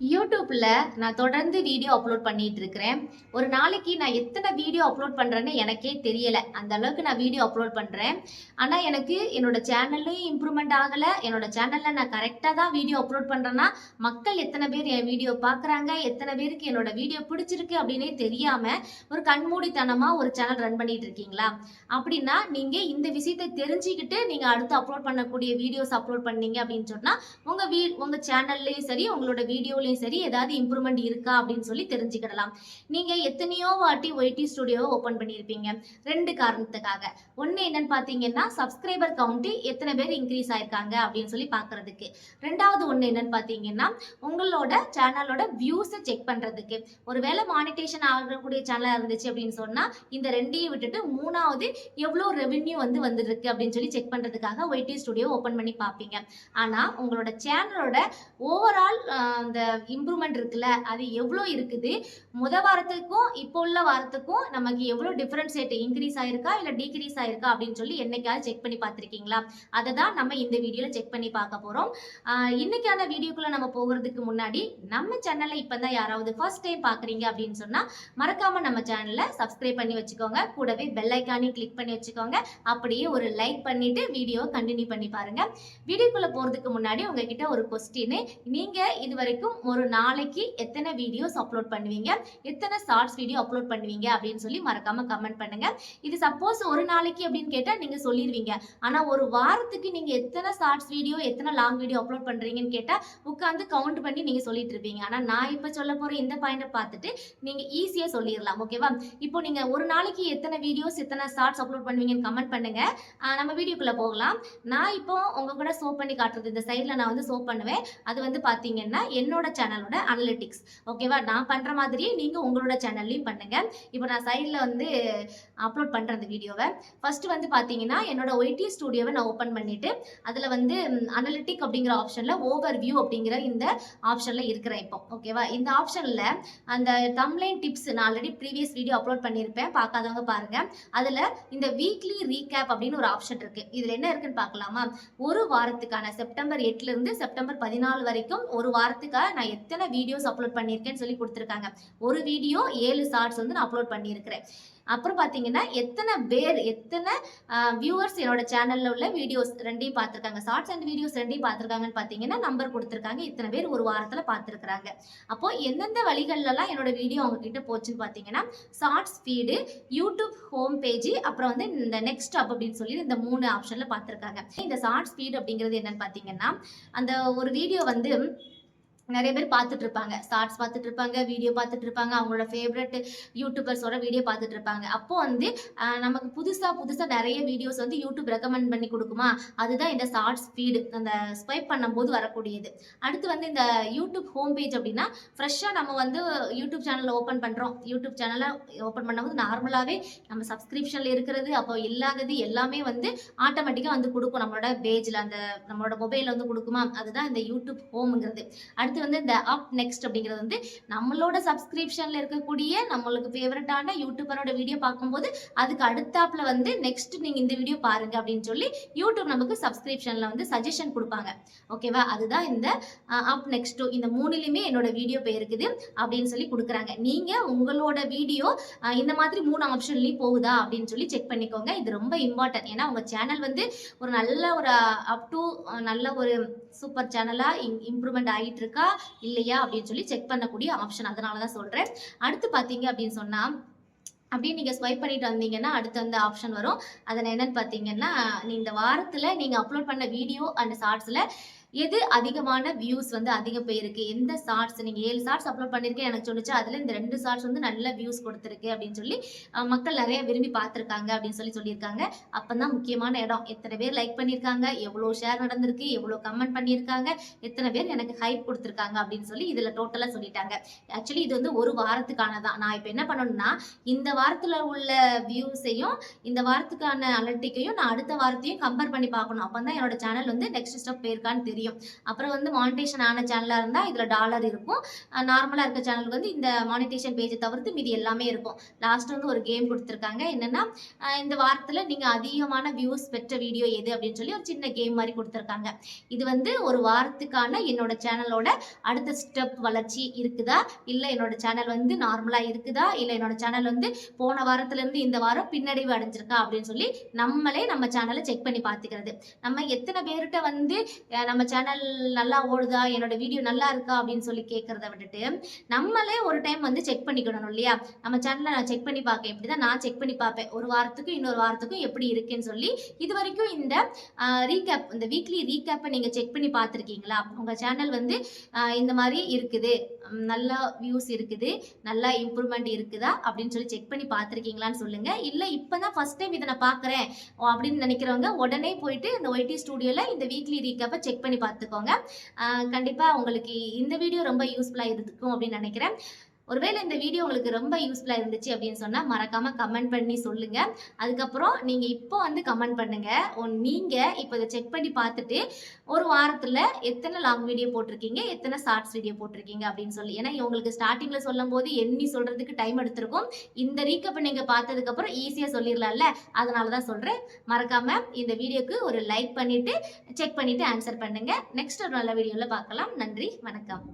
யூடியூப்பில் நான் தொடர்ந்து வீடியோ அப்லோட் பண்ணிட்டு இருக்கிறேன் ஒரு நாளைக்கு நான் எத்தனை வீடியோ அப்லோட் பண்ணுறேன்னு எனக்கே தெரியலை. அந்த அளவுக்கு நான் வீடியோ அப்லோட் பண்ணுறேன் ஆனால் எனக்கு என்னோட சேனல்லையும் இம்ப்ரூவ்மெண்ட் ஆகலை. என்னோட சேனலில் நான் கரெக்டாக தான் வீடியோ அப்லோட் பண்ணுறேன்னா மக்கள் எத்தனை பேர் என் வீடியோ பார்க்குறாங்க எத்தனை பேருக்கு என்னோட வீடியோ பிடிச்சிருக்கு அப்படின்னே தெரியாமல் ஒரு கண்மூடித்தனமாக ஒரு சேனல் ரன் பண்ணிட்டு இருக்கீங்களா அப்படின்னா நீங்கள் இந்த விஷயத்தை தெரிஞ்சுக்கிட்டு நீங்கள் அடுத்து அப்லோட் பண்ணக்கூடிய வீடியோஸ் அப்லோட் பண்ணீங்க அப்படின்னு சொன்னால் உங்கள் வீ உங்கள் சேனல்லையும் சரி உங்களோட வீடியோலையும் சரி ஏதாவது இம்ப்ரூவ்மெண்ட் இருக்கா அப்படின்னு சொல்லி தெரிஞ்சுக்கிடலாம். நீங்க எத்தனையோ வாட்டி ஒய்டி ஸ்டுடியோவை ஓப்பன் பண்ணியிருப்பீங்க. ரெண்டு காரணத்துக்காக. ஒன்று என்னன்னு பார்த்தீங்கன்னா சப்ஸ்கிரைபர் கவுண்ட் எத்தனை பேர் இன்க்ரீஸ் ஆயிருக்காங்க அப்படின்னு சொல்லி பார்க்கறதுக்கு. ரெண்டாவது ஒன்று என்னன்னு பார்த்தீங்கன்னா உங்களோட சேனலோட வியூஸை செக் பண்ணுறதுக்கு ஒருவேளை மானிட்டேஷன் ஆகக்கூடிய சேனலாக இருந்துச்சு அப்படின்னு சொன்னால் இந்த ரெண்டையும் விட்டுட்டு மூணாவது எவ்வளோ ரெவென்யூ வந்து வந்துருக்கு அப்படின்னு சொல்லி செக் பண்ணுறதுக்காக ஒய்டி ஸ்டுடியோ ஓப்பன் பண்ணி பார்ப்பீங்க. ஆனால் உங்களோட சேனலோட ஓவரால் அந்த இம்ப்ரூவ்மெண்ட் இருக்குல்ல அது எவ்வளோ இருக்குது? முத வாரத்துக்கும் இப்போ உள்ள வாரத்துக்கும் நமக்கு எவ்வளோ டிஃப்ரெண்ட் ரேட் இன்க்ரீஸ் ஆயிருக்கா இல்லை டீக்ரீஸ் ஆயிருக்கா அப்படின்னு சொல்லி என்னைக்காவது செக் பண்ணி பார்த்துருக்கீங்களா? அதை தான் நம்ம இந்த வீடியோவில் செக் பண்ணி பார்க்க போகிறோம் இன்னைக்கான வீடியோக்குள்ளே நம்ம போகிறதுக்கு முன்னாடி நம்ம சேனலில் இப்போ தான் யாராவது ஃபர்ஸ்ட் டைம் பார்க்குறீங்க அப்படின்னு சொன்னால் மறக்காமல் நம்ம சேனலை சப்ஸ்கிரைப் பண்ணி வச்சுக்கோங்க. கூடவே பெல் ஐக்கானையும் கிளிக் பண்ணி வச்சுக்கோங்க. அப்படியே ஒரு லைக் பண்ணிட்டு வீடியோவை கண்டினியூ பண்ணி பாருங்கள் வீடியோக்குள்ளே போகிறதுக்கு முன்னாடி உங்ககிட்ட ஒரு கொஸ்டின் நீங்கள் இது வரைக்கும் ஒரு நாளைக்கு எத்தனை வீடியோஸ் அப்லோட் பண்ணுவீங்க? எத்தனை ஷார்ட்ஸ் வீடியோ அப்லோட் பண்ணுவீங்க? அப்படின்னு சொல்லி மறக்காம கமெண்ட் பண்ணுங்க. இது சப்போஸ் ஒரு நாளைக்கு அப்படின்னு கேட்டால் நீங்க சொல்லிடுவீங்க ஆனா ஒரு வாரத்துக்கு நீங்க எத்தனை ஷார்ட்ஸ் வீடியோ எத்தனை லாங் வீடியோ அப்லோட் பண்றீங்கன்னு கேட்டா உட்காந்து கவுண்ட் பண்ணி நீங்க சொல்லிட்டு இருப்பீங்க. ஆனா நான் இப்ப சொல்ல போற இந்த பாயிண்ட பார்த்துட்டு நீங்க ஈஸியா சொல்லிடலாம் ஓகேவா இப்போ நீங்க ஒரு நாளைக்கு எத்தனை வீடியோஸ் எத்தனை ஷார்ட்ஸ் அப்லோட் பண்ணுவீங்கன்னு கமெண்ட் பண்ணுங்க. நம்ம வீடியோக்குள்ள போகலாம். நான் இப்போ உங்க கூட சோப் பண்ணி காட்டுறது இந்த சைடில் நான் வந்து சோப் பண்ணுவேன். அது வந்து பார்த்தீங்கன்னா என்னோட சேனலோட அனலிட்டிக்ஸ் ஓகேவா நான் பண்ணுற மாதிரியே நீங்கள் உங்களோட சேனல்லையும் பண்ணுங்கள் இப்போ நான் சைடில் வந்து அப்லோட் பண்ணுற அந்த வீடியோவை ஃபர்ஸ்ட் வந்து பார்த்தீங்கன்னா என்னோட ஒய்டி ஸ்டுடியோவை நான் ஓப்பன் பண்ணிவிட்டு அதில் வந்து அனலிட்டிக் அப்படிங்கிற ஆப்ஷனில் ஓவர் வியூ அப்படிங்கிற இந்த ஆப்ஷனில் இருக்கிறேன் இப்போ. ஓகேவா இந்த ஆப்ஷனில் அந்த தம்லைன் டிப்ஸ் நான் ஆல்ரெடி ப்ரீவியஸ் வீடியோ அப்லோட் பண்ணியிருப்பேன் பார்க்காதவங்க பாருங்கள் அதில் இந்த வீக்லி ரீகேப் அப்படின்னு ஒரு ஆப்ஷன் இருக்குது இதில் என்ன இருக்குன்னு பார்க்கலாமா ஒரு வாரத்துக்கான செப்டம்பர் எட்டுலேருந்து செப்டம்பர் பதினாலு வரைக்கும் ஒரு வாரத்துக்காக நான் எத்தனை வீடியோஸ் அப்லோட் பண்ணியிருக்கேன்னு சொல்லி கொடுத்துருக்காங்க. ஒரு வீடியோ ஏழு ஷார்ட்ஸ் வந்து நான் அப்லோட் பண்ணியிருக்கிறேன். அப்புறம் பார்த்தீங்கன்னா எத்தனை பேர் எத்தனை வியூவர்ஸ் என்னோட சேனலில் உள்ள வீடியோஸ் ரெண்டையும் பார்த்துருக்காங்க. ஷார்ட்ஸ் அண்ட் வீடியோஸ் ரெண்டையும் பார்த்துருக்காங்கன்னு பார்த்தீங்கன்னா நம்பர் கொடுத்துருக்காங்க. இத்தனை பேர் ஒரு வாரத்தில் பார்த்துருக்குறாங்க. அப்போ எந்தெந்த வழிகள்லாம் என்னோட வீடியோ அவங்கக்கிட்ட போச்சுன்னு பார்த்தீங்கன்னா shorts feed YouTube home page அப்புறம் வந்து இந்த நெக்ஸ்ட் அப் அப்படின்னு சொல்லி இந்த மூணு ஆப்ஷனில் பார்த்துருக்காங்க. இந்த ஷார்ட்ஸ் ஃபீடு அப்படிங்கிறது என்னன்னு பார்த்தீங்கன்னா அந்த ஒரு வீடியோ வந்து நிறைய பேர் பார்த்துட்டு இருப்பாங்க ஷார்ட்ஸ் பார்த்துட்டு இருப்பாங்க வீடியோ பார்த்துட்டு இருப்பாங்க அவங்களோட ஃபேவரட் யூடியூபர்ஸோட வீடியோ பார்த்துட்டு இருப்பாங்க அப்போ வந்து நமக்கு புதுசாக புதுசாக நிறைய வீடியோஸ் வந்து யூடியூப் ரெக்கமெண்ட் பண்ணி கொடுக்குமா? அதுதான் இந்த ஷார்ட்ஸ் ஃபீடு அந்த ஸ்வைப் பண்ணும்போது வரக்கூடியது. அடுத்து வந்து இந்த யூடியூப் ஹோம் பேஜ் அப்படின்னா ஃப்ரெஷ்ஷாக நம்ம வந்து யூடியூப் சேனலில் ஓப்பன் பண்ணுறோம் யூடியூப் சேனலை ஓப்பன் பண்ணும்போது நார்மலாகவே நம்ம சப்ஸ்கிரிப்ஷனில் இருக்கிறது அப்போ இல்லாதது எல்லாமே வந்து ஆட்டோமேட்டிக்காக வந்து கொடுக்கும். நம்மளோட பேஜில் அந்த நம்மளோட மொபைலில் வந்து கொடுக்குமா? அதுதான் இந்த யூடியூப் ஹோம்ங்கிறது அடுத்து வந்து இந்த அப் நெக்ஸ்ட் அப்படிங்கிறது வந்து நம்மளோட சப்ஸ்கிரிப்ஷனில் இருக்கக்கூடிய நம்மளுக்கு ஃபேவரட்டான யூடியூபரோட வீடியோ பார்க்கும்போது அதுக்கு அடுத்தாப்பில் வந்து நெக்ஸ்ட் நீங்கள் இந்த வீடியோ பாருங்க அப்படின்னு சொல்லி யூடியூப் நமக்கு சப்ஸ்கிரிப்ஷனில் வந்து சஜஷன் கொடுப்பாங்க. ஓகேவா அதுதான் இந்த அப் நெக்ஸ்ட் இந்த மூணுலையுமே என்னோட வீடியோ போயிருக்குது அப்படின்னு சொல்லி கொடுக்குறாங்க. நீங்கள் உங்களோட வீடியோ இந்த மாதிரி மூணு ஆப்ஷன்லையும் போகுதா அப்படின்னு சொல்லி செக் பண்ணிக்கோங்க. இது ரொம்ப இம்பார்ட்டன்ட் ஏன்னா உங்கள் சேனல் வந்து ஒரு நல்ல ஒரு அப் டு நல்ல ஒரு சூப்பர் சேனலாக இம்ப்ரூவ்மெண்ட் ஆகிட்டு இருக்கா இல்லையா அப்படின்னு சொல்லி செக் பண்ணக்கூடிய ஆப்ஷன் அதனால தான் சொல்கிறேன் அடுத்து பார்த்தீங்க அப்படின்னு சொன்னால் அப்படியே நீங்கள் ஸ்வைப் பண்ணிட்டு வந்தீங்கன்னா அடுத்து அந்த ஆப்ஷன் வரும். அதில் என்னன்னு பார்த்தீங்கன்னா நீ இந்த வாரத்தில் நீங்கள் அப்லோட் பண்ண வீடியோ அண்ட் ஷார்ட்ஸில் எது அதிகமான வியூஸ் வந்து அதிகம் போயிருக்கு எந்த ஷார்ட்ஸ் நீங்கள் ஏழு ஷார்ட்ஸ் அப்லோட் பண்ணியிருக்கேன் எனக்கு சொல்லிச்சு அதில் இந்த ரெண்டு ஷார்ட்ஸ் வந்து நல்ல வியூஸ் கொடுத்துருக்கு அப்படின்னு சொல்லி மக்கள் நிறைய விரும்பி பார்த்துருக்காங்க அப்படின்னு சொல்லி சொல்லியிருக்காங்க. அப்போ தான் முக்கியமான இடம். எத்தனை பேர் லைக் பண்ணியிருக்காங்க? எவ்வளோ ஷேர் நடந்திருக்கு? எவ்வளோ கமெண்ட் பண்ணியிருக்காங்க? எத்தனை பேர் எனக்கு ஹைப் கொடுத்துருக்காங்க அப்படின்னு சொல்லி இதில் டோட்டலாக சொல்லிட்டாங்க. ஆக்சுவலி இது வந்து ஒரு வாரத்துக்கான தான் நான் இப்போ என்ன பண்ணணும்னா இந்த வாரத்தில் உள்ள வியூஸையும் இந்த வாரத்துக்கான அலர்ட்டிக்கையும் நான் அடுத்த வாரத்தையும் கம்பேர் பண்ணி பார்க்கணும். அப்போ தான் என்னோட சேனல் வந்து நெக்ஸ்ட் ஸ்டெப் போயிருக்கான்னு தெரியும். தெரியும். அப்புறம் வந்து மானிட்டேஷன் ஆன சேனலாக இருந்தால் இதில் டாலர் இருக்கும். நார்மலாக இருக்க சேனலுக்கு வந்து இந்த மானிட்டேஷன் பேஜை தவிர்த்து மீதி எல்லாமே இருக்கும். லாஸ்ட் வந்து ஒரு கேம் கொடுத்துருக்காங்க. என்னென்னா இந்த வாரத்தில் நீங்கள் அதிகமான வியூஸ் பெற்ற வீடியோ எது அப்படின்னு சொல்லி ஒரு சின்ன கேம் மாதிரி கொடுத்துருக்காங்க. இது வந்து ஒரு வாரத்துக்கான என்னோட சேனலோட அடுத்த ஸ்டெப் வளர்ச்சி இருக்குதா? இல்லை என்னோட சேனல் வந்து நார்மலாக இருக்குதா? இல்லை என்னோட சேனல் வந்து போன வாரத்துலேருந்து இந்த வாரம் பின்னடைவு அடைஞ்சிருக்கா? அப்படின்னு சொல்லி நம்மளே நம்ம சேனலை செக் பண்ணி பார்த்துக்கிறது. நம்ம எத்தனை பேர்கிட்ட வந்து நம்ம சேனல் நல்லா ஓடுதா? என்னோட வீடியோ நல்லா இருக்கா? அப்படின்னு சொல்லி கேட்குறத விட்டுட்டு நம்மளே ஒரு டைம் வந்து செக் பண்ணிக்கிடணும் இல்லையா? நம்ம சேனலை நான் செக் பண்ணி பார்க்க இப்படி தான் நான் செக் பண்ணி பார்ப்பேன். ஒரு வாரத்துக்கும் இன்னொரு வாரத்துக்கும் எப்படி இருக்குன்னு சொல்லி இது வரைக்கும் இந்த ரீகேப் இந்த வீக்லி ரீகேப்பை நீங்கள் செக் பண்ணி பார்த்துருக்கீங்களா? உங்கள் சேனல் வந்து இந்த மாதிரி இருக்குது. நல்லா வியூஸ் இருக்குது. நல்லா இம்ப்ரூவ்மெண்ட் இருக்குதா? அப்படின்னு சொல்லி செக் பண்ணி பார்த்துருக்கீங்களான்னு சொல்லுங்கள் இல்லை இப்போ தான் ஃபஸ்ட் டைம் இதை நான் பார்க்குறேன் அப்படின்னு நினைக்கிறவங்க உடனே போயிட்டு இந்த ஒய்டி ஸ்டூடியோவில் இந்த வீக்லி ரீகேப்பை செக் பண்ணி பார்த்துக்கோங்க கண்டிப்பாக உங்களுக்கு இந்த வீடியோ ரொம்ப யூஸ்ஃபுல்லாக இருக்கும் அப்படின்னு நினைக்கிறேன். ஒருவேளை இந்த வீடியோ உங்களுக்கு ரொம்ப யூஸ்ஃபுல்லாக இருந்துச்சு அப்படின்னு சொன்னால் மறக்காமல் கமெண்ட் பண்ணி சொல்லுங்கள் அதுக்கப்புறம் நீங்கள் இப்போ வந்து கமெண்ட் பண்ணுங்கள் நீங்கள் இப்போ இதை செக் பண்ணி பார்த்துட்டு ஒரு வாரத்தில் எத்தனை லாங் வீடியோ போட்டிருக்கீங்க எத்தனை ஷார்ட்ஸ் வீடியோ போட்டிருக்கீங்க அப்படின்னு சொல்லி. ஏன்னா உங்களுக்கு ஸ்டார்டிங்கில் சொல்லும் போது எண்ணி சொல்கிறதுக்கு டைம் எடுத்திருக்கும். இந்த ரீக்கப்பை நீங்கள் பார்த்ததுக்கப்புறம் ஈஸியாக சொல்லிடலாம்ல. அதனால தான் சொல்கிறேன் மறக்காமல் இந்த வீடியோக்கு ஒரு லைக் பண்ணிவிட்டு செக் பண்ணிவிட்டு ஆன்சர் பண்ணுங்கள் நெக்ஸ்ட் ஒரு நல்ல வீடியோவில் பார்க்கலாம். நன்றி வணக்கம்.